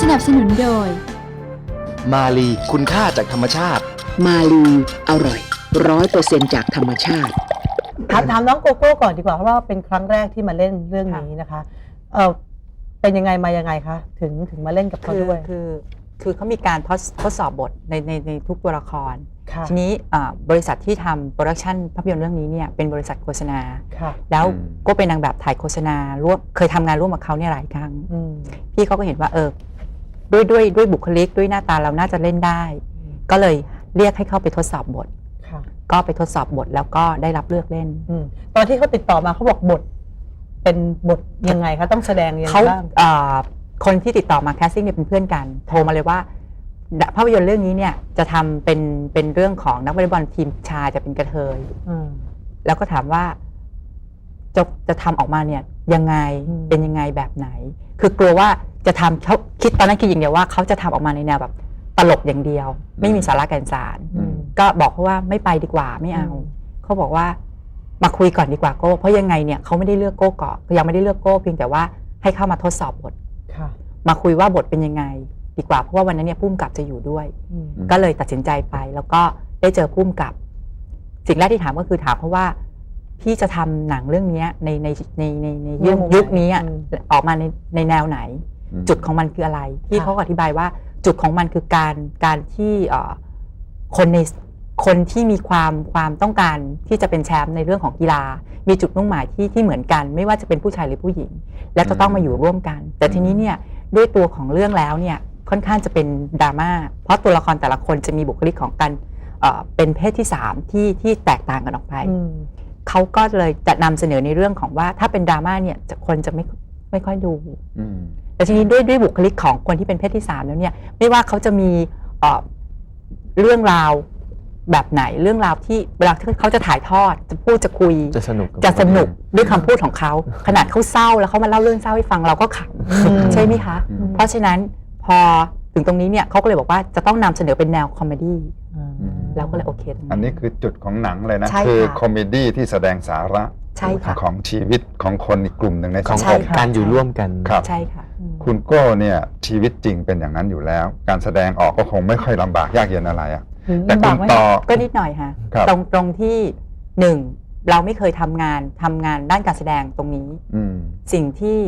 สนับสนุนโดย มาลีคุณค่าจากธรรมชาติ มาลีอร่อยร้อยเปอร์เซ็นจากธรรมชาติ ถามถามน้องโกโก้ก่อนดีกว่าเพราะว่าเป็นครั้งแรกที่มาเล่นเรื่องนี้นะคะ เออเป็นยังไงมายังไงคะถึงถึงมาเล่นกับเขาคือด้วย คือคือเขามีการทดทดสอบบทในในในทุกตัวละคร ค่ะทีนี้อ่าบริษัทที่ทำโปรดักชันภาพยนตร์เรื่องนี้เนี่ยเป็นบริษัทโฆษณา ค่ะแล้วอืม ก็เป็นนางแบบถ่ายโฆษณาร่วมเคยทำงานร่วมกับเขาเนี่ยหลายครั้ง อืมพี่เขาก็เห็นว่าเออ ด้วยด้วยด้วยบุคลิกด้วยหน้าตาเราน่าจะเล่นได้ ก็เลยเรียกให้เข้าไปทดสอบบท ค่ะก็ไปทดสอบบทแล้วก็ได้รับเลือกเล่น อืมตอนที่เขาติดต่อมาเขาบอกบท เป็นบทยังไงคะต้องแสดงยังไงเขาบ้าง เอ่อคนที่ติดต่อมาแคสติ้งเนี่ยเป็นเพื่อนกัน โทรมาเลยว่าภาพยนตร์เรื่องนี้เนี่ยจะทำเป็นเป็นเรื่องของนักวอลเลย์บอลทีมชายจะเป็นกระเทย อืม แล้วก็ถามว่าจะจะทำออกมาเนี่ยยังไงอืม เป็นยังไงแบบไหน คือกลัวว่า จะทำเขาคิดตอนนั้นคิดอย่างเดียวว่าเขาจะทำออกมาในแนวแบบตลกอย่างเดียว ไม่มีสาระแก่นสารอืมก็บอกเขาว่าไม่ไปดีกว่าไม่เอาอืมเขาบอกว่ามาคุยก่อนดีกว่าโก้เพราะยังไงเนี่ยเขาไม่ได้เลือกโก้ก่อนยังไม่ได้เลือกโก้เพียงแต่ว่าให้เข้ามาทดสอบบทค่ะมาคุยว่าบทเป็นยังไง ดีกว่าเพราะว่าวันนั้นเนี่ยพุ่มกับจะอยู่ด้วยอืมก็เลยตัดสินใจไปแล้วก็ได้เจอพุ่มกับ สิ่งแรกที่ถามก็คือถามเพราะว่าพี่จะทำหนังเรื่องเนี้ยในในในในในยุคมุมไหนยุคนี้อะอืมออกมาในในแนวไหนอืม จุดของมันคืออะไรพี่ค่ะเขาก็อธิบายว่าจุดของมันคือการการที่เอ่อคนในคนที่มีความความต้องการที่จะเป็นแชมป์ในเรื่องของกีฬา มีจุดมุ่งหมายที่ที่เหมือนกัน ไม่ว่าจะเป็นผู้ชายหรือผู้หญิง และจะต้องมาอยู่ร่วมกัน แต่ทีนี้เนี่ยด้วยตัวของเรื่องแล้วเนี่ยค่อนข้างจะเป็นดราม่าเพราะตัวละครแต่ละคนจะมีบุคลิกของการเอ่อเป็นเพศที่สามที่ที่แตกต่างกันออกไปอืมเขาก็เลยจะนำเสนอในเรื่องของว่าถ้าเป็นดราม่าเนี่ยจะคนจะไม่ไม่ค่อยดูอืม แต่ทีนี้ด้วยด้วยบุคลิกของคนที่เป็นเพศที่สามแล้วเนี่ยไม่ว่าเขาจะมีเอ่อเรื่องราวแบบไหนเรื่องราวที่เวลาที่เขาจะถ่ายทอดจะพูดจะคุย จะสนุกกับจะสนุกคนด้วยคำพูดของเขา ขนาดเขาเศร้าแล้วเขามาเล่าเรื่องเศร้าให้ฟังเราก็ขอืมำใช่ไหมคะ อืม เพราะฉะนั้นพอถึงตรงนี้เนี่ยเขาก็เลยบอกว่าจะต้องนำเสนอเป็นแนวคอมเมดี้อืมเราก็เลยโอเคตรงอันนี้คือจุดของหนังเลยนะ ใช่ค่ะ คือคอมเมดี้ที่แสดงสาระใช่ค่ะ ของชีวิตของคนอีกกลุ่มหนึ่งในขสัองงใช่คมค่ะ การอยู่ร่วมกัน ครับ ใช่ค่ะ คุณโก้เนี่ยชีวิตจริงเป็นอย่างนั้นอยู่แล้ว การแสดงออกก็คงไม่ค่อยลำบากยากเย็นอะไรอะแต่คุณต่อ ก็นิดหน่อยค่ะ ครับ ตรงตรงที่หนึ่งเราไม่เคยทำงานทำงานด้านการแสดงตรงนี้ อืมสิ่งที่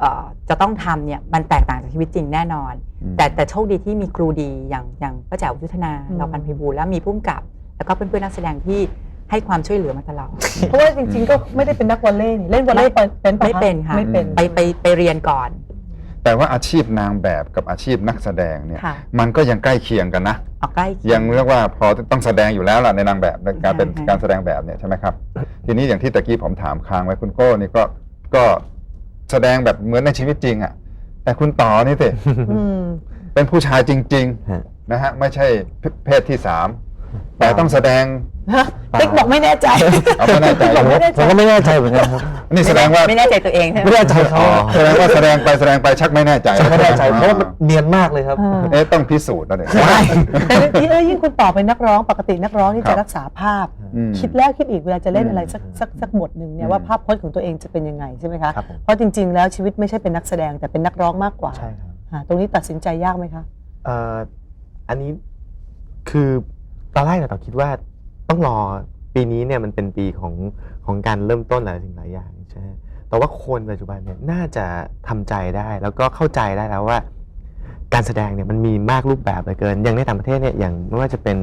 เอ่อจะต้องทำเนี่ยมันแตกต่างจากชีวิตจริงแน่นอน อืม แต่แต่โชคดีที่มีครูดีอย่างอย่างป้าแจ๋วยุทธนาอืม เราพันธ์ไพบูลย์แล้วมีผู้กำกับ แล้วก็เพื่อนๆนักแสดงที่ให้ความช่วยเหลือมาตลอด เพราะว่าจริงๆก็ไม่ได้เป็นนักวอลเลย์นี่เล่นวอลเลย์เป็นปะไม่เป็นค่ะ ไม่เป็น ไปไปไปเรียนก่อน แต่ว่าอาชีพนางแบบกับอาชีพนักแสดงเนี่ย ค่ะมันก็ยังใกล้เคียงกันนะออกใกล้เคียังเรียกว่าพอต้องแสดงอยู่แล้วล่ะในนางแบบในการเป็นใช่ การแสดงแบบเนี่ยใช่ไหมครับ ทีนี้อย่างที่ตะกี้ผมถามค้างไว้คุณโก้นี่ก็ก็แสดงแบบเหมือนในชีวิตจริงอะ แต่คุณต่อนี่สิอืม เป็นผู้ชายจริงฮะ ๆนะฮะไม่ใช่เพศที่สาม แต่ต้องแสดงฮะติ๊กบอกไม่แน่ใจ เอาไม่แน่ใจบอกไม่แน่ใจผมก็ไม่แน่ใจเหมือนกันครับนี่แสดงว่าไม่แน่ใจตัวเองใช่ไหมไม่แน่ใจเขาแสดงว่าแสดงไปแสดงไปชักไม่แน่ใจไม่แน่ใจเพราะว่ามันเนียนมากเลยครับอ่าเอ๊ะต้องพิสูจน์แล้วเนี่ยแต่ที่เอ้ยยิ่งคุณต่อเป็นนักร้องปกตินักร้องนี่ครัจะบรักษาภาพอืมคิดแล้วคิดอีกเวลาจะเล่นอืมอะไรสักสักสักบทหนึ่งเนี่อืยมว่าภาพพจน์ของตัวเองจะเป็นยังไงใช่ไหมคะครับผมเพราะจริง ๆ แล้วชีวิตไม่ใช่เป็นนักแสดงแต่เป็นนักร้องมากกว่าใช่ครับอ่าตรงนี้ตัดสินใจยากไหมคะเอ่ออันนี้คือ ตอนแรกเนี่ยเราคิดว่าต้องรอปีนี้เนี่ยมันเป็นปีของของการเริ่มต้นหลายสิ่งหลายอย่างใช่ไหมแต่ว่าคนปัจจุบันเนี่ยน่าจะทำใจได้แล้วก็เข้าใจได้แล้วว่า การแสดงเนี่ยมันมีมากรูปแบบเหลือเกิน อย่างในต่างประเทศเนี่ยอย่างไม่ว่าจะเป็น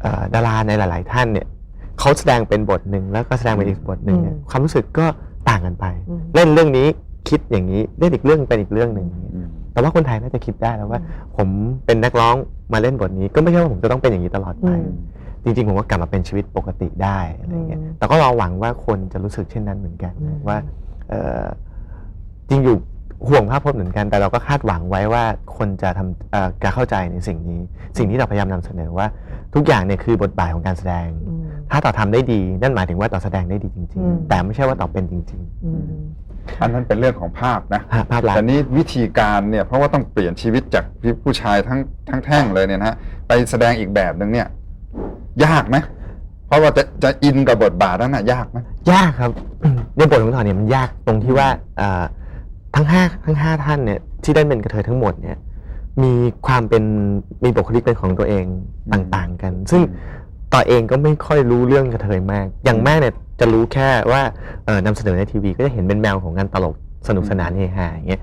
เอ่อดาราในหลาย ๆ ท่านเนี่ยเขาแสดงเป็นบทหนึ่งแล้วก็แสดงเป็นอีกบทหนึ่งเนี่ยอืมความรู้สึกก็ต่างกันไปอืมเล่นเรื่องนี้คิดอย่างนี้เล่นอีกเรื่องเป็นอีกเรื่องหนึ่ง อย่างเงี้ยอืมแต่ว่าคนไทยน่าจะคิดได้แล้วว่า ผมเป็นนักร้องมาเล่นบทนี้ ก็ไม่ใช่ว่าผมจะต้องเป็นอย่างนี้ตลอดไปอืมจริงๆผมว่ากลับมาเป็นชีวิตปกติได้อะไรเงี้ยอืมแต่ก็เราหวังว่าคนจะรู้สึกเช่นนั้นเหมือนกันอืมว่าเอ่อจริงอยู่ห่วงภาพพจน์เหมือนกัน แต่เราก็คาดหวังไว้ว่าคนจะทำเอ่อจะเข้าใจในสิ่งนี้ สิ่งที่เราพยายามนำเสนอว่า ทุกอย่างเนี่ยคือบทบาทของการแสดงอืมถ้าต่อทำได้ดี นั่นหมายถึงว่าต่อแสดงได้ดีจริงอืมๆแต่ไม่ใช่ว่าต่อเป็นจริงอืม อันนั้นเป็นเรื่องของภาพนะๆฮะภาพลักษแต่ณ์นี้วิธีการเนี่ยเพราะว่าต้องเปลี่ยนชีวิตจากผู้ชายทั้งทั้งแท่งเลยเนี่ยนะฮะไปแสดงอีกแบบหนึ่งเนี่ย ยากไหมเพราะว่าจะจะอินกับบทบาทนั้นน่ะยากไหมยากครับ ในบทของต่อเนี่ยมันยากตรงที่ว่าเอ่อทั้งห้าทั้งห้าท่านเนี่ยที่เล่นเป็นกระเทยทั้งหมดเนี่ยมีความเป็นมีบุคลิกเป็นของตัวเองต่างๆกัน ซึ่งต่อเองก็ไม่ค่อยรู้เรื่องกระเทยมาก อย่างมากเนี่ย จะรู้แค่ว่าเอ่อนำเสนอในทีวีก็จะเห็นเป็นแมวของงานตลกสนุกสนานเฮฮาอย่างเงี้ย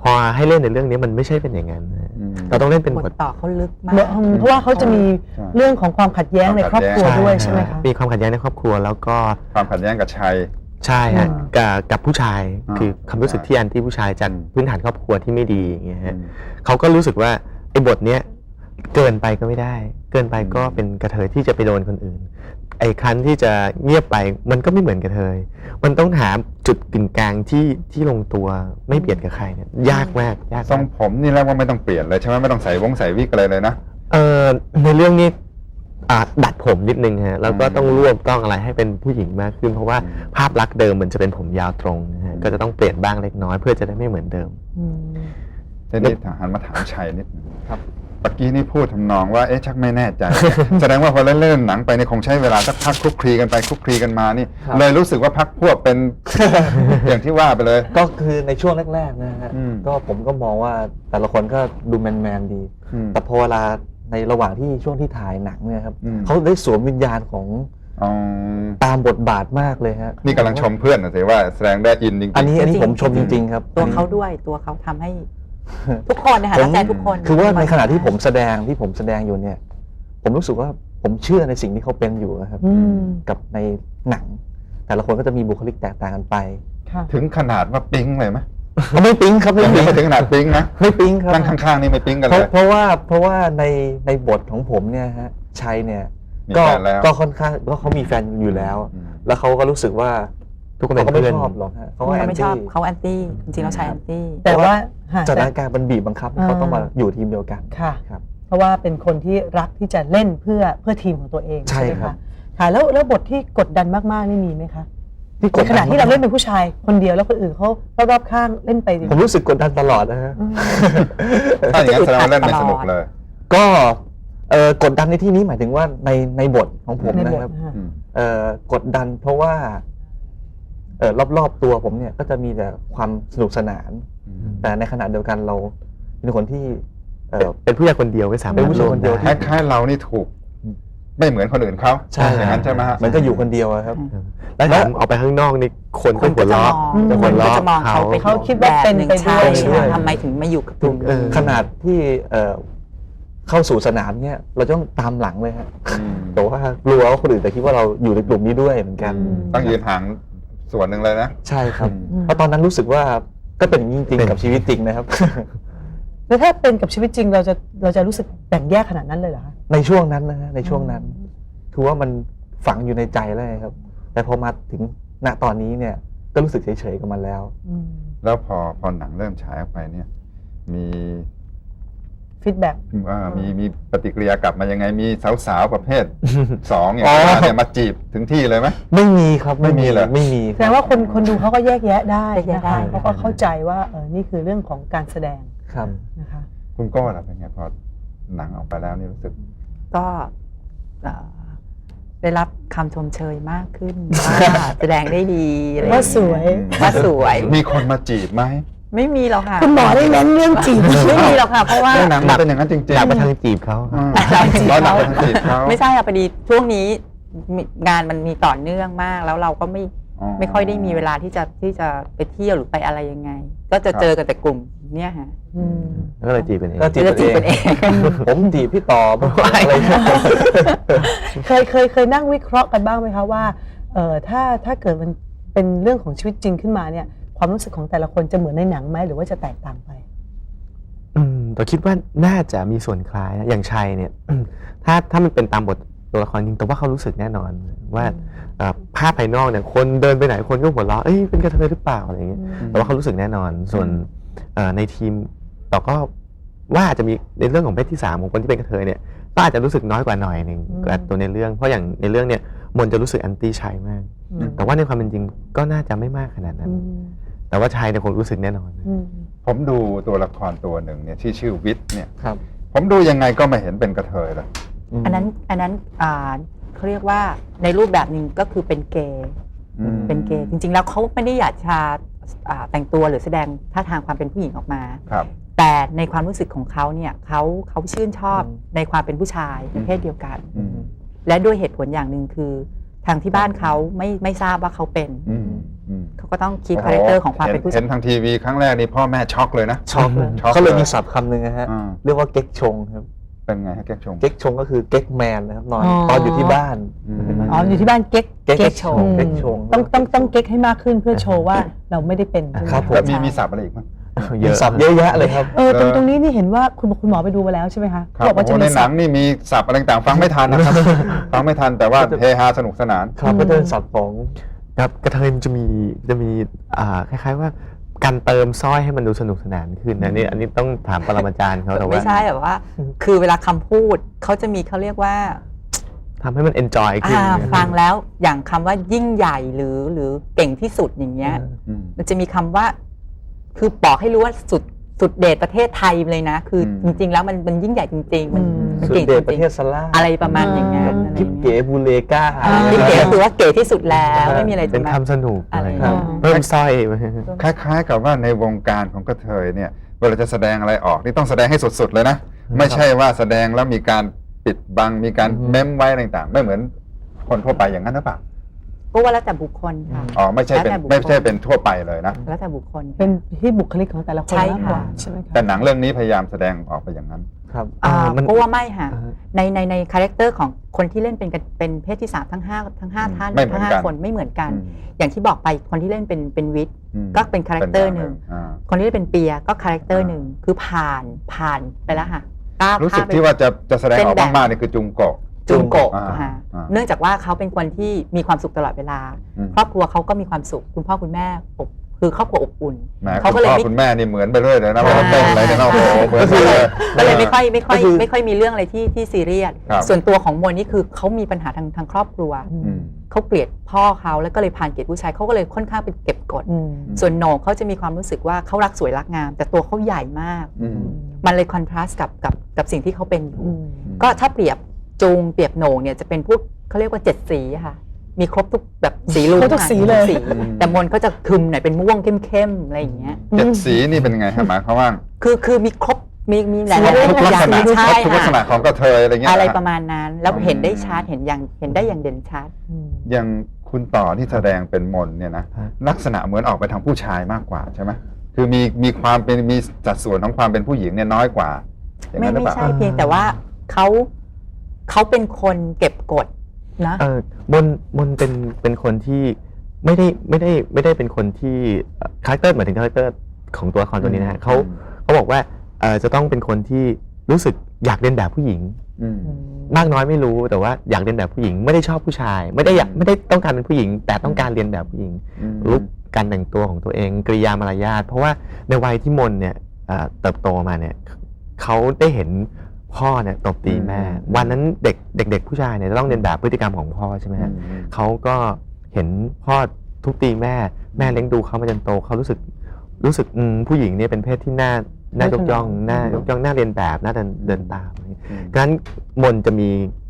พอให้เล่นในเรื่องนี้มันไม่ใช่เป็นอย่างนั้นนะอืม เราต้องเล่นเป็นบบททต่อเขาลึกมาก เพราะว่าเขาจะมีใช่เรื่องของความขัดแย้งในครอบครัวความขัดแย้งด้วยใช่ไหมคะ มีความขัดแย้งในครอบครัวแล้วก็ความขัดแย้งกับชัย ใช่ฮะอืม กับกับผู้ชายอ่าคือความรู้สึกที่อันที่ผู้ชายจากอืม พื้นฐานครอบครัวที่ไม่ดีอย่างเงี้ยฮะเขาก็รู้สึกว่าไอ้บทเนี้ยเกินไปก็ไม่ได้ เกินไปก็เป็นกระเทยที่จะไปโดนคนอื่น ไอ้ครั้นที่จะเงียบไปมันก็ไม่เหมือนกระเทยมันต้องหาจุดกึ่งกลางที่ที่ลงตัวไม่เบียดกับใครเนี่ยยากมากยากทรมางกผมนี่แล้วว่าไม่ต้องเปลี่ยนเลยใช่ไหมไม่ต้องใส่วงใส่วิกอะไรเลยนะ เออในเรื่องนี้อ่าดัดผมนิดนึงฮะแล้วก็อืมต้องรวบต้องอะไรให้เป็นผู้หญิงมากขึ้น เพราะว่าอืมภาพลักษณ์เดิมมันจะเป็นผมยาวตรงนะฮะอืมก็จะต้องเปลี่ยนบ้างเล็กน้อยเพื่อจะได้ไม่เหมือนเดิม อืมทีนี้หันมาถามชัยนิดนึงครับ เมื่อกี้นี่พูดทำนองว่าเอ๊ะชักไม่แน่ใจ แสดงว่าพอเล่นเล่นหนังไปนี่คงใช้เวลาสักพักคลุกคลีกันไปคลุกคลีกันมานี่ ครับ เลยรู้สึกว่าพักพวกเป็น อย่างที่ว่าไปเลย ก็คือในช่วงแรกๆนะฮะอืมก็ผมก็มองว่าแต่ละคนก็ดูแมนๆดี อืมแต่พอเวลาในระหว่างที่ช่วงที่ถ่ายหนังเนี่ยครับอืม เขาได้สวมวิญญาณของอ๋อตามบทบาทมากเลยฮะนี่กำลังชมเพื่อนนะสิว่าแสดงได้อินจริงๆอันนี้อันนี้จริงๆผมชมจริงๆครับตัวเขาด้วยตัวเขาทำให้ ทุกคนนะคะผมตั้งใจทุกคนคือว่าในขณะที่ผมแสดงที่ผมแสดงอยู่เนี่ย ผมรู้สึกว่าผมเชื่อในสิ่งที่เขาเป็นอยู่นะครับอืมกับในหนัง แต่ละคนก็จะมีบุคลิกแตกต่างกันไปค่ะถึงขนาดว่าปิ๊งเลยไหมเขาไม่ปิ๊งครับไม่ยังปิ๊งไม่ถึงขนาดปิ๊งนะไม่ปิ๊งครับนั่งข้างๆนี่ไม่ปิ๊งกันเพเลราะยเพราะว่าเพราะว่าในในบทของผมเนี่ยฮะชัยเนี่ยมีก็แฟนแล้วก็ค่อนข้างก็เขามีแฟนอยู่แล้วอืมแล้วเขาก็รู้สึกว่า ทุกคนเขาก็เป็นไม่เพื่อนชอบหรอกฮะเขาเขาก็แอนไม่ชตี้อบเขาแอนตี้จริงๆแล้วใช้แอนตี้ แต่ว่าฮะสถาแต่นการณ์มันบีบบังคับให้เขาอ่าต้องมาอยู่ทีมเดียวกัน ค่ะ ครับเพราะว่าเป็นคนที่รักที่จะเล่นเพื่อเพื่อทีมของตัวเองใช่ใช่ไหมครัคะบค่ะแล้วแล้วบทที่กดดันมากๆนี่มีไหมคะที่กในดขณะที่เราเล่นเป็นผู้ชายคนเดียวแล้วคนอื่นเขารอบๆข้างเล่นไปดิผมรู้สึกกดดันตลอดนะฮะ อืม ถ้าอย่างนั้นแสดงว่าเล่นไม่สนุกเลย ก็เอ่อกดดันในที่นี้หมายถึงว่าในในบทของผมในบนะทครับนะคะอืมเอ่อกดดันเพราะว่าเอ่อ รอบๆตัวผมเนี่ยก็จะมีแต่ความสนุกสนาน แต่ในขณะเดียวกันเราเป็นคนที่เอ่อเป็นผู้ใหญ่คนเดียวไม่สามารถเป็นผู้ชายร่วมคนเดียวได้คล้ายๆเรานี่ถูกไม่เหมือนคนอื่นเขาใช่อย่างนั้นใช่ไหมฮะเหมือนก็อยู่คนเดียวอะครับ แล้วถามออกไปข้างนอกนี่คนคก็นหัก็วจะมเราะองจะคหัวนก็เราะจะมองเขาเป็นเขาคิดว่าเป็นแบบหนึ่งไปด้วยใช่ด้วยทำไมถึงมาอยู่กับกลุ่มเออขนาดที่เอ่อเข้าสู่สนามเนี่ยเราต้องตามหลังเลยฮะอืมแต่ว่ากลัวว่าคนอื่นจะคิดว่าเราอยู่ในกลุ่มนี้ด้วยเหมือนกันอืมต้องยืนห่าง ส่วนหนึ่งเลยนะ ใช่ครับ อืม เพราะตอนนั้นรู้สึกว่าก็เป็นอย่างนี้จริงๆกับชีวิตจริงนะครับ แล้วถ้าเป็นกับชีวิตจริงเราจะเราจะรู้สึกแบ่งแยกขนาดนั้นเลยเหรอคะในช่วงนั้นนะฮะในช่วงนั้นคือว่ามันฝังอยู่ในใจแล้วไงครับ แต่พอมาถึงณตอนนี้เนี่ยก็รู้สึกเฉยๆกับมันแล้ว อืมแล้วพอพอหนังเริ่มฉายออกไปเนี่ย มี ฟีดแบ็กเอ่อมีมีปฏิกิริยากลับมายังไงมีสาวๆประเภท สองอย่างอ๋อ ว่าเนี่ยมาจีบถึงที่เลยไหม ไม่มีครับไม่มีเหรอ ไม่มีแสดงว่าคนคนดูเขาก็แยกแยะได้แยกแยะนะได้คะเขาก็เข้าใจว่าเออนี่คือเรื่องของการแสดงครับ นะคะ คุณโก้ล่ะเป็นไงพอหนังออกไปแล้วนี่รู้สึก ก็เอ่อได้รับคำชมเชยมากขึ้น ว่าแสดงได้ดีอะไรอย่างว่าเงี้ยสวย ว่าสวย มีคนมาจีบไหม ไม่มีหรอกค่ะ คุณหมอได้เน้นเรื่องจีบ ไม่มีหรอกค่ะ เพราะว่าในหนังมันเป็นอย่างนั้นจริงๆหนักไปทางจีบเขาอืมหนักไปจีบร้อยหนักเขาไปทางจีบเขาไม่ใช่ค่ะพอดีช่วงนี้มีงานมันมีต่อเนื่องมาก แล้วเราก็ไม่ไม่ค่อยได้มีเวลาที่จะที่จะไปเที่ยวหรือไปอะไรยังไง ก็จะเจอกันแต่กลุ่มเนี่ยค่ะอืมก็เลยจีบกันเองก็จีบจะจีบกันเองผมจีบพี่ต่อบ้างอะไรอย่างเงี้ย เคยเคยเคยนั่งวิเคราะห์กันบ้างไหมคะว่าเออถ้าถ้าเกิดมันเป็นเรื่องของชีวิตจริงขึ้นมาเนี่ย ความรู้สึกของแต่ละคนจะเหมือนในหนังไหมหรือว่าจะแตกต่างไป อืมแต่คิดว่าน่าจะมีส่วนคล้ายนะอย่างชัยเนี่ย ถ้าถ้ามันเป็นตามบทตัวละครจริงแต่ว่าเขารู้สึกแน่นอนว่าเอ่อภาพภายนอกเนี่ยคนเดินไปไหนคนก็หัวเราะเอ้ยเป็นกระเทยหรือเปล่าอะไรอย่างเงี้ยแต่ว่าเขารู้สึกแน่นอน ส่วนเอ่อในทีมเราก็ว่าอาจจะมีในเรื่องของเพศที่สามของคนที่เป็นกระเทยเนี่ยก็อาจจะรู้สึกน้อยกว่าหน่อยหนึ่งอืม กว่าตัวในเรื่อง เพราะอย่างในเรื่องเนี่ยมนจะรู้สึกแอนตี้ชัยมากอืมแต่ว่าในความเป็นจริงก็น่าจะไม่มากขนาดนั้น อืม แต่ว่าชัยเนี่ยคงรู้สึกแน่นอนอืมผมดูตัวละครตัวหนึ่งเนี่ยที่ชื่อวิทย์เนี่ยครับ ผมดูยังไงก็ไม่เห็นเป็นกระเทยเลยอันนั้นอันนั้นอ่าเขาเรียกว่าในรูปแบบหนึ่งก็คือเป็นเกย์อืมเป็นเกย์จริง ๆ แล้วเขาไม่ได้อยากจะอ่าแต่งตัวหรือแสดงท่าทางความเป็นผู้หญิงออกมาครับแต่ในความรู้สึกของเขาเนี่ยเขาเขาชื่นชอบอืมในความเป็นผู้ชายเป็นเพศเดียวกันอืมและด้วยเหตุผลอย่างหนึ่งคือ ทางที่บ้านเขาไม่ไม่ทราบว่าเขาเป็น อืมอืมเขาก็ต้องคิดคาแรคเตอร์ของความเป็นผู้เห็ชายนทางทีวีครั้งแรกนี่พ่อแม่ช็อกเลยนะช็อกเลยช็อกเขาเลยเลยมีศัพท์คำหนึ่งนะฮะอ่าเรียกว่าเก๊กชงครับเป็นไงฮะแก๊กชง เก๊กชงก็คือเก๊กแมนนะครับนอนอ๋อ ตอนอยู่ที่บ้าน อืม อ๋ออยู่ที่บ้านเก๊กเก๊กเก๊กชงเก๊กชงต้องต้องต้องเก๊กให้มากขึ้นเพื่อโชว์ว่าเราไม่ได้เป็นใช่ไหมครับผมแล้วมีมีศัพท์อะไรอีกมั้ง เยมีอะศัพท์เยอะแยะเลยครับ เออตรงเออตรงนี้นี่เห็นว่าคุณคุณหมอไปดูมาแล้วใช่ไหมคะครับบอกว่าจะโอ้มีในหนัศัพงท์ นี่มีศัพท์อะไรต่างๆฟังไม่ทันนะครับ ฟังไม่ทันแต่ว่าเฮฮาสนุกสนาน ครับก็จะเป็นศัพท์ของ ครับกระเทยมันจะมีจะมีอ่าคล้ายๆว่าการเติมสร้อยให้มันดูสนุกสนานขึ้นนะอันนี้อันนี้ต้องถามปรมาจารย์เขาแต่ว่าไม่ใช่แบบว่า คือเวลาคำพูดเขาจะมีเขาเรียกว่าทำให้มันเอนจอยขึ้นอ่าเนี่ย ฟังแล้วอย่างคำว่ายิ่งใหญ่หรือหรือเก่งที่สุดอย่างเงี้ยอืมมันจะมีคำว่า คือบอกให้รู้ว่าสุด สุดเดชประเทศไทยเลยนะ คืออมจริง ๆ แล้วมันมันยิ่งใหญ่จริง ๆ มันอืมมันสุดเก่งเดจชประริงเทศสลาๆอะไรประมาณอย่างนั้นอะไรกิ๊บอย่างเก๋เงี้ยบูเลกาอ่ากิ๊บเก๋ก็คือว่าเก๋ที่สุดแล้วไม่มีอะไรเป็นจะมาคำสนุกอะไรอะไรครับเพิ่มสร้อยไปคล้าย ๆ กับว่าในวงการของกระเทยเนี่ยเวลาจะแสดงอะไรออกนี่ต้องแสดงให้สุดๆเลยนะ ไม่ใช่ว่าแสดงแล้วมีการปิดบังมีการอือฮึเม้มไว้อะไรต่างๆ ไม่เหมือนคนทั่วไปอย่างนั้นหรือเปล่า ก็ว่าแล้วแต่บุคคลค่ะ อ๋อไม่ใช่เป็นแล้วแต่บุคคล ไม่ใช่เป็นทั่วไปเลยนะ แล้วแต่บุคคล เป็นที่บุคลิกของแต่ละคนใช่มากกว่าค่ะ ใช่ไหมคะแต่หนังเรื่องนี้พยายามแสดงออกไปอย่างนั้น ครับอ่ามันก็ว่าไม่ค่ะ อ่าฮะ ในในในคาแรคเตอร์ของคนที่เล่นเป็นกันเป็นเพศที่สามทั้งห้าทั้งห้าอืมท่านไม่เหมือนทั้งห้ากัน คนไม่เหมือนกัน อืมอย่างที่บอกไปคนที่เล่นเป็นเป็นวิทย์ อืมก็เป็นคาแรคเตอร์หนึ่ง อ่า คนที่เล่นเป็นเปียก็คาแรคเตอร์อ่า หนึ่งคือผ่านผ่านไปแล้วค่ะก้าวรู้สึกข้มไปที่ว่าจะจะแสดงออกเป็นแบบมากๆนี่คือจุงโกะ จุงโกะอ่าค่ะอ่า เนื่องจากว่าเขาเป็นคนที่มีความสุขตลอดเวลา อืมครอบครัวเขาก็มีความสุข คุณพ่อคุณแม่อบคือครอบครัวอบอุ่น แหมเขาคุก็ณเลยพ่อไม่ คุณแม่นี่เหมือนไปเรื่อยเลยนะว่าเต้นอะไรเนี่ยนะโอ้โหเหมือนไปเลย ก็เลยไม่ค่อยไม่ค่อยก็คือ ไม่ค่อยมีเรื่องอะไรที่ที่ซีเรียสครับ ส่วนตัวของมนนี่คือเขามีปัญหาทางทางครอบครัว อืม เขาเกลียดพ่อเขาแล้วก็เลยผ่านเกลียดผู้ชายเขาก็เลยค่อนข้างเป็นเก็บกดอืม ส่วนโหนงเขาจะมีความรู้สึกว่าเขารักสวยรักงาม แต่ตัวเขาใหญ่มาก อืม มันเลยคอนทราสต์กับกับกับสิ่งที่เขาเป็นอยู่อืม ก็ถ้าเปรียบ จูงเปรียบโหนงเนี่ยจะเป็นพวกเขาเรียกว่าเจ็ดสีอะค่ะ มีครบทุกแบบสีรูครบทุกสีเลย แต่มนเขาจะคึมหน่อยเป็นม่วงเข้มๆอะไรอย่างเงี้ย เจ็ดสีนี่เป็นไงฮะหมายความว่าคือคือมีครบมีมีหลายครบทุกลักษณะใช่ครบทุกลักษณะค่ะของกระเทยอะไรเงี้ยอะไรนฮประมาณนั้นแล้วอืมเห็นได้ชัดเห็นอย่างเห็นได้อย่างเด่นชัดอย่างคุณต่อที่แสดงเป็นมนเนี่ยนะฮะลักษณะเหมือนออกไปทางผู้ชายมากกว่าใช่ไหมคือมีมีความเป็นมีสัดส่วนของความเป็นผู้หญิงเนี่ยน้อยกว่าอย่างไม่นั้นหรือไม่เปล่าใช่เพียงแต่ว่าเขา เขาเป็นคนเก็บกดนะเออมนมนเป็นเป็นคนที่ไม่ได้ไม่ได้ไม่ได้เป็นคนที่คาแรคเตอร์หมายถึงคาแรคเตอร์ของตัวละครตัวนี้นะฮะเขาอืมเขาบอกว่าเอ่อจะต้องเป็นคนที่รู้สึกอยากเรียนแบบผู้หญิงอืมมากน้อยไม่รู้แต่ว่าอยากเรียนแบบผู้หญิง ไม่ได้ชอบผู้ชาย ไม่ได้อยากไม่ได้ต้องการเป็นผู้หญิง แต่ต้องการเรียนแบบผู้หญิงอืมลุกการแต่งตัวของตัวเองกริยามารยาทเพราะว่าในวัยที่มนเนี่ยเอ่อเติบโตมาเนี่ยเขาได้เห็น พ่อเนี่ยตบตีแม่ วันนั้นเด็กเด็กๆผู้ชายเนี่ยจะต้องเรียนแบบพฤติกรรมของพ่อใช่ไหมอืฮะมอืมเขาก็เห็นพ่อทุบตีแม่ แม่เลี้ยงดูเขามาจนโตเขารู้สึกรู้สึกอืมผู้หญิงเนี่ยเป็นเพศที่น่าน่ายกย่องน่ายกย่องน่าเรียนแบบน่าเดินเดินตามอะไรอย่างเงี้ยอืมดังนั้นมนจะมี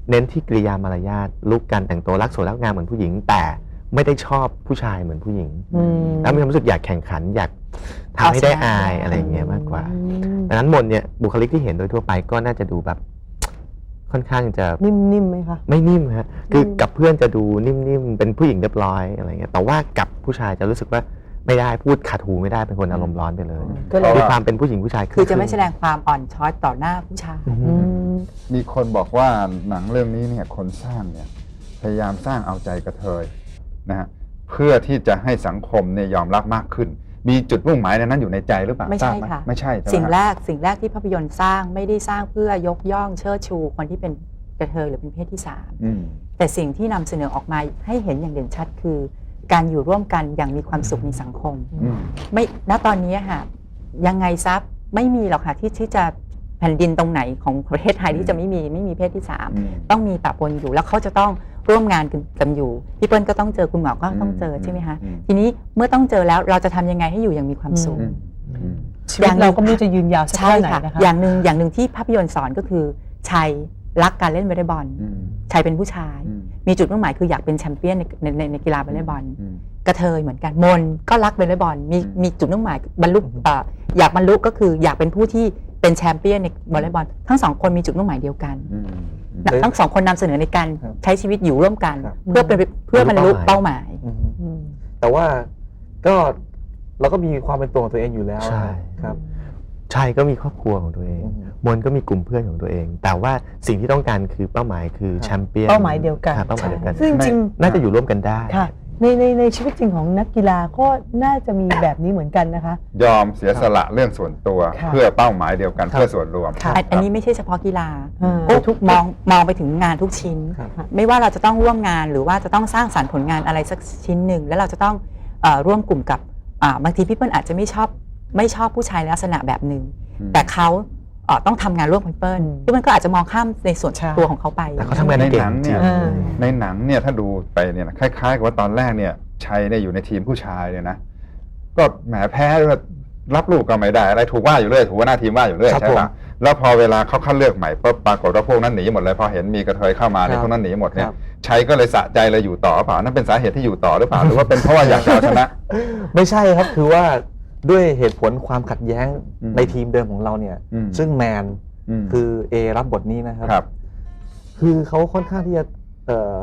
เน้นที่กริยามารยาทลุกการแต่งตัวรักสวยรักงามเหมือนผู้หญิงแต่ ไม่ได้ชอบผู้ชายเหมือนผู้หญิง อืม แล้วมีความรู้สึกอยากแข่งขัน อยากทำให้ได้อายอะไรอย่างเงี้ยมากกว่าอืมดังนั้นมนเนี่ยบุคลิกที่เห็นโดยทั่วไปก็น่าจะดูแบบ ค่อนข้างจะนิ่มๆไหมคะไม่นิ่มฮะคือนิ่มกับเพื่อนจะดูนิ่มๆเป็นผู้หญิงเรียบร้อยอะไรเงี้ยแต่ว่ากับผู้ชายจะรู้สึกว่าไม่ได้พูดขาดหูไม่ได้เป็นคนอารมณ์ร้อนไปเลยก็เลย มีความเป็นผู้หญิงผู้ชายคือจะไม่แสดงความอ่อนช้อยต่อหน้าผู้ชาย อือืมมมีคนบอกว่าหนังเรื่องนี้เนี่ยคนสร้างเนี่ยพยายามสร้างเอาใจกระเทย นะฮะเพื่อที่จะให้สังคมเนี่ยยอมรับมากขึ้น มีจุดมุ่งหมายในนั้นอยู่ในใจหรือเปล่าไม่ทราใช่บหค่ะไม่ใช่ใช่ไหมสิ่งฮะแรกสิ่งแรกที่ภาพยนตร์สร้างไม่ได้สร้างเพื่อยกย่องเชิดชูคนที่เป็นกระเทยหรือเป็นเพศที่สามอืมแต่สิ่งที่นำเสนอออกมาให้เห็นอย่างเด่นชัดคือ การอยู่ร่วมกันอย่างมีความสุขในสังคมอืมไม่ณตอนนี้ค่ะยังไงซับไม่มีหรอกค่ะที่ที่จะแผ่นดินตรงไหนของประเทศไทยที่จะไม่มีไม่มีเพศที่สามอืมต้องมีปะปนอยู่แล้วเขาจะต้อง ร่วมงานกันกันอยู่พี่เปิ้ลก็ต้องเจอคุณหมอก็ต้องเจอใช่ไหมคะอืมทีนี้เมื่อต้องเจอแล้วเราจะทำยังไงให้อยู่อย่างมีความสุขอืมอืมชีวิตเราก็ไม่รู้จะยืนยาวสักใช่เท่าไหร่ค่ะนะคะอย่างหนึ่งอย่างหนึ่งที่ภาพยนตร์สอนก็คือชัยรักการเล่นวอลเลย์บอลอืมชัยเป็นผู้ชายอืมมีจุดมุ่งหมายคืออยากเป็นแชมเปี้ยนในในในในกีฬาวอลเลย์บอลอืมกระเทยเหมือนกันมนก็รักวอลเลย์บอลมีอืมมีจุดมุ่งหมายบรรลุเอ่ออยากบรรลุก็คืออยากเป็นผู้ที่เป็นแชมเปี้ยนในวอลเลย์บอลทั้งสองคนมีจุดมุ่งหมายเดียวกันอืมเฮ้ย ทั้งสองคนนำเสนอในการครับใช้ชีวิตอยู่ร่วมกันครับเพื่อเป็นเพื่อบรรลุเป้าหมายอืมอืมแต่ว่าก็เราก็มีความเป็นตัวของตัวเองอยู่แล้วใช่ครับชัยก็มีครอบครัวของตัวเองอืมมนก็มีกลุ่มเพื่อนของตัวเอง แต่ว่าสิ่งที่ต้องการคือเป้าหมายคือครับแชมเปี้ยนเป้าหมายเดียวกันครับเป้าหมายเดียวกันซึ่งจริงน่าจะอยู่ร่วมกันได้ๆค่ะ ในในในชีวิตจริงของนักกีฬาก็น่าจะมีแบบนี้เหมือนกันนะคะ ยอมเสียสละเรื่องส่วนตัว ค่ะเพื่อเป้าหมายเดียวกันครับ เพื่อส่วนรวม ค่ะอันอันนี้ไม่ใช่เฉพาะกีฬาอ่าโอ้ทุกมองมองไปถึงงานทุกชิ้น ครับ ไม่ว่าเราจะต้องร่วมงานหรือว่าจะต้องสร้างสรรค์ผลงานอะไรสักชิ้นหนึ่ง แล้วเราจะต้องเออร่วมกลุ่มกับอ่าบางทีพี่เปิ้ลอาจจะไม่ชอบไม่ชอบผู้ชายในลักษณะแบบหนึ่งอืม แต่เขาเอ่อ ต้องทำงานร่วมกับพี่เปิ้ลอืมพี่เปิ้ลก็อาจจะมองข้ามในส่วนใช่ตัวของเขาไปแต่เขาทำงานในเก่หนังงจริเนี่งยอ่าในหนังเนี่ยถ้าดูไปเนี่ยนะคล้ายๆกับว่าตอนแรกเนี่ยชัยเนี่ยอยู่ในทีมผู้ชายเนี่ยนะก็แหมแพ้ด้วยรับลูกก็ไม่ได้อะไรถูกว่าอยู่เรื่อยถูกว่าหน้าทีมว่าอยู่เรื่อยครับใช่ผมปะแล้วพอเวลาเขาคัดเลือกใหม่ปุ๊บปรากฏว่าพวกนั้นหนีหมดเลยพอเห็นมีกระเทยเข้ามาเนี่ยครับพวกนั้นหนีหมดเนี่คยรับชัยก็เลยสะใจเลยอยู่ต่อหรือเปล่านั่นเป็นสาเหตุที่อยู่ต่อหรือเปล่าหรือว่าเป็นเพราะว่าอยากจะเอาชนะ ไม่ใช่ครับคือว่า ด้วยเหตุผลความขัดแย้งอืมในทีมเดิมของเราเนี่ย อืม ซึ่งแมนมคือเอรับบทนี้นะครับ ครับ คือเขาค่อนข้างที่จะเอ่อ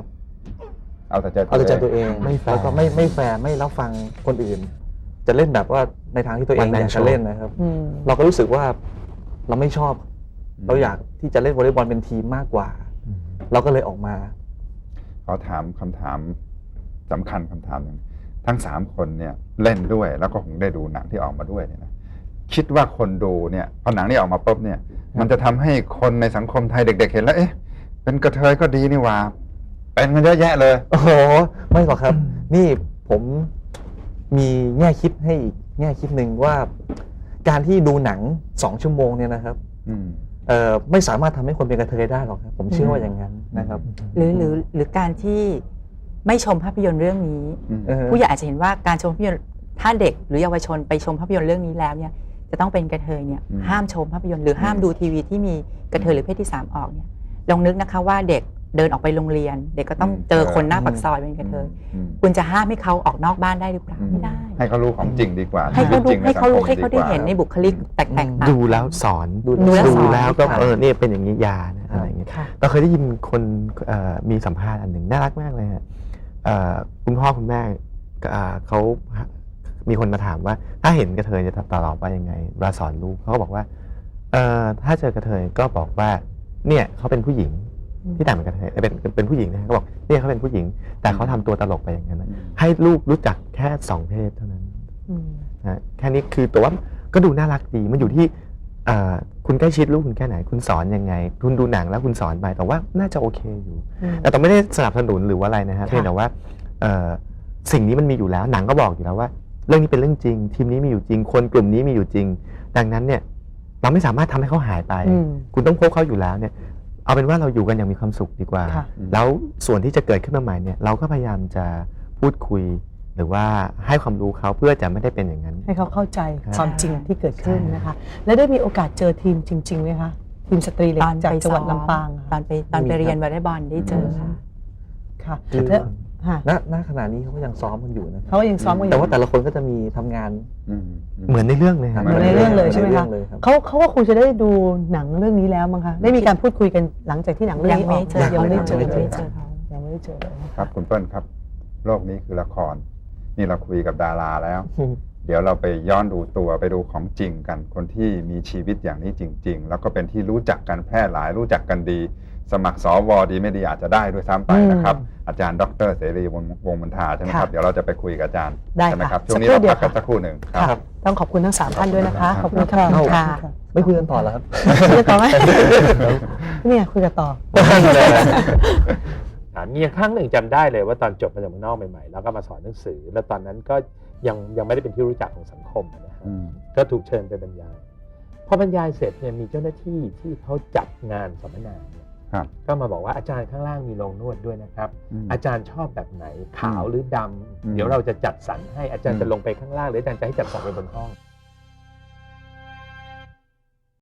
เอาแต่ใจเอาแต่ใจตัวเองไม่แฟร์ แล้วก็ไม่ไม่แฟร์ไม่รับฟังคนอื่น จะเล่นแบบว่าในทางที่ตัวเอง One man อยากจะ show เล่นนะครับ อืม เราก็รู้สึกว่าเราไม่ชอบ เราอยากที่จะเล่นวอลเลย์บอลเป็นทีมมากกว่า เราก็เลยออกมา ขอถามคำถามสำคัญคำถามหนึ่ง ทั้งสามคนเนี่ยเล่นด้วยแล้วก็คงได้ดูหนังที่ออกมาด้วยเนี่ยนะคิดว่าคนดูเนี่ยพอหนังนี้ออกมาปุ๊บเนี่ย มันจะทำให้คนในสังคมไทยเด็ก ๆ เห็นแล้วเอ๊ะเป็นกระเทยก็ดีนี่หว่าเป็นกันเยอะแยะเลย โอ้โหไม่หรอกครับ นี่ผมมีแง่คิดให้อีกแง่คิดหนึ่งว่า การที่ดูหนังสองชั่วโมงเนี่ยนะครับอืม เอ่อไม่สามารถทำให้คนเป็นกระเทยได้หรอกครับผมเชื่อว่าอย่างนั้นนะครับ หรือหรือหรือการที่ ไม่ชมภาพยนตร์เรื่องนี้อืมเออผู้ใหญ่อาจจะเห็นว่าการชมภาพยนตร์ถ้าเด็กหรือเยาวชนไปชมภาพยนตร์เรื่องนี้แล้วเนี่ยจะต้องเป็นกระเทยเนี่ยอืมห้ามชมภาพยนตร์หรือห้ามดูทีวีที่มีกระเทยหรือเพศที่สามออกเนี่ยลองนึกนะคะว่าเด็กเดินออกไปโรงเรียน เด็กก็ต้องเจอคนหน้าปากซอยเป็นกระเทยอืมคุณจะห้ามให้เขาออกนอกบ้านได้หรือเปล่าอืมไม่ได้ ให้เขารู้ของจริงดีกว่า ให้เขาชีวิตจรู้งให้เขารู้ในให้สังคมเขาได้เห็นในบุคลิกแตกๆต่างดูแล้วสอนดูดูแล้วสอนแล้วก็ครับเออเนี่ยเป็นอย่างนี้ยานะอะไรอย่างเงี้ยค่ะเราเคยได้ยินคนเอ่อมีสัมภาษณ์อันหนึ่งน่ารักมากเลยฮะเอ่อ คุณพ่อคุณแม่เอ่อเขามีคนมาถามว่า ถ้าเห็นกระเทยจะตอบว่ายังไงเวลาสอนลูกเขาก็บอกว่าเอ่อถ้าเจอกระเทยก็บอกว่า เนี่ยเขาเป็นผู้หญิงที่แต่งเป็นกระเทยเอ่อเป็นเป็นผู้หญิงนะฮะก็บอกเนี่ยเขาเป็นผู้หญิง แต่เขาทำตัวตลกไปอย่างนั้นนะให้ลูกรู้จักแค่สองเพศเท่านั้นอืมนะแค่นี้คือแต่ว่าก็ดูน่ารักดีมันอยู่ที่เอ่อ คุณใกล้ชิดลูกคุณแค่ไหนคุณสอนยังไง คุณดูหนังแล้วคุณสอนไปแต่ว่าน่าจะโอเคอยู่อืมแต่ต้องไม่ได้สนับสนุนหรือว่าอะไรนะฮะค่ะเพียงแต่ว่าเอ่อสิ่งนี้มันมีอยู่แล้ว หนังก็บอกอยู่แล้วว่า เรื่องนี้เป็นเรื่องจริง ทีมนี้มีอยู่จริง คนกลุ่มนี้มีอยู่จริง ดังนั้นเนี่ยเราไม่สามารถทำให้เขาหายไปอืมคุณต้องพบเขาอยู่แล้วเนี่ย เอาเป็นว่าเราอยู่กันอย่างมีความสุขดีกว่าค่ะแล้วส่วนที่จะเกิดขึ้นมาใหม่เนี่ยเราก็พยายามจะพูดคุย หรือว่าให้ความรู้เขาเพื่อจะไม่ได้เป็นอย่างนั้น ให้เขาเข้าใจครับความจริงที่เกิดขึ้นใช่นะคะ และได้มีโอกาสเจอทีมจริงๆไหมคะทีมสตรีเล็กตอนจากไปจังหวัดซ้อมลำปางอะตอนไปตอนไปเรียนวอลเลย์บอลได้เจอค่ะค่ะคือและค่ะณณขณะนี้เขาก็ยังซ้อมกันอยู่นะครับเขาก็ยังซ้อมกันอยู่แต่ว่าแต่ละคนก็จะมีทำงานอืมเหมือนในเรื่องเลยครับเหมือนในเรื่องเลยใช่ไหมเรื่คะองเลยครับเขาเขาก็คงจะได้ดูหนังเรื่องนี้แล้วมั้งคะได้มีการพูดคุยกันหลังจากที่หนังเรื่องยังนี้อไม่อกเจอยังไม่ได้เจอยังเลไม่ยเจอเขายังไม่ได้เจอเลยนะะครับคุณเปิ้ลครับ โลกนี้คือละคร นี่เราคุยกับดาราแล้ว เดี๋ยวเราไปย้อนดูตัวไปดูของจริงกัน คนที่มีชีวิตอย่างนี้จริง ๆ แล้วก็เป็นที่รู้จักกันแพร่หลายรู้จักกันดี สมัครสวดีไม่ดีอาจจะได้ด้วยซ้ำไปนะครับ อาจารย์ดรเสรีวงศ์วงศ์มนทาใช่ไหมครับค่ะเดี๋ยวเราจะไปคุยกับอาจารย์ได้ใช่ไหมค่ะครับช่วงนี้สักครู่เราเดียวพักกันค่ะสักครู่หนึ่งคค่ะรับ ต้องขอบคุณทั้งสามท่านด้วยนะคะ ขอบคุณค่ะเอ้าค่ะไม่คุยกันต่อแล้วครับคุยกันต่อไหมเนี่ยคุยกันต่ออ่า มีครั้งหนึ่งจำได้เลยว่าตอนจบมาจากเมืองนอกใหม่ๆ แล้วก็มาสอนหนังสือ แล้วตอนนั้นก็ยังยังไม่ได้เป็นที่รู้จักของสังคมอะนะฮะอืมก็ถูกเชิญไปบรรยายพอบรรยายเสร็จเนี่ยมีเจ้าหน้าที่ที่เขาจัดงานสัมมนาเนี่ยครับก็มาบอกว่าอาจารย์ข้างล่างมีโรงนวดด้วยนะครับอืมอาจารย์ชอบแบบไหนขาวหรือดำอืมเดี๋ยวเราจะจัดสรรให้อาจารย์อืมจะลงไปข้างล่าง หรืออาจารย์จะให้จัดสรรไปบนห้อง